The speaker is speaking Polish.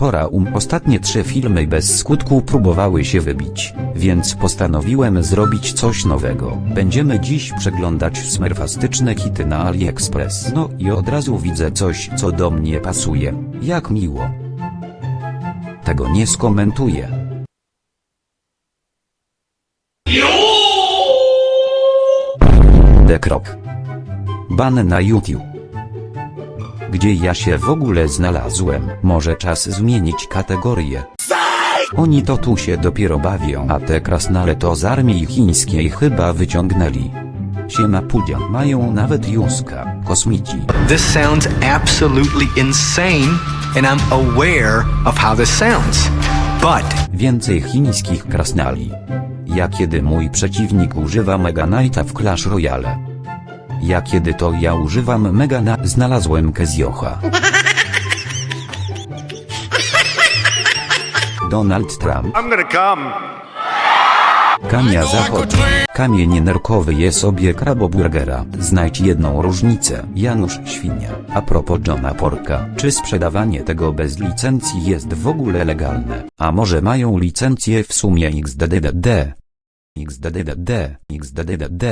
Pora um. Ostatnie trzy filmy bez skutku próbowały się wybić, więc postanowiłem zrobić coś nowego. Będziemy dziś przeglądać smerfastyczne hity na AliExpress. No i od razu widzę coś, co do mnie pasuje. Jak miło. Tego nie skomentuję. Dekrok. Ban na YouTube. Gdzie ja się w ogóle znalazłem? Może czas zmienić kategorię. Oni to tu się dopiero bawią, a te krasnale to z armii chińskiej chyba wyciągnęli. Siema pudia, mają nawet Juska, kosmici. This sounds absolutely insane, and I'm aware of how this sounds. But Więcej chińskich krasnali. Ja kiedy mój przeciwnik używa Mega Knighta w Clash Royale. Ja kiedy to ja używam Mega na... Znalazłem Keziocha. Donald Trump. I'm gonna come. Kamia Zachód. Kamień nerkowy je sobie kraboburgera. Znajdź jedną różnicę. Janusz Świnia. A propos Johna Porka. Czy sprzedawanie tego bez licencji jest w ogóle legalne? A może mają licencję w sumie XDDD? XDDD, XDDD.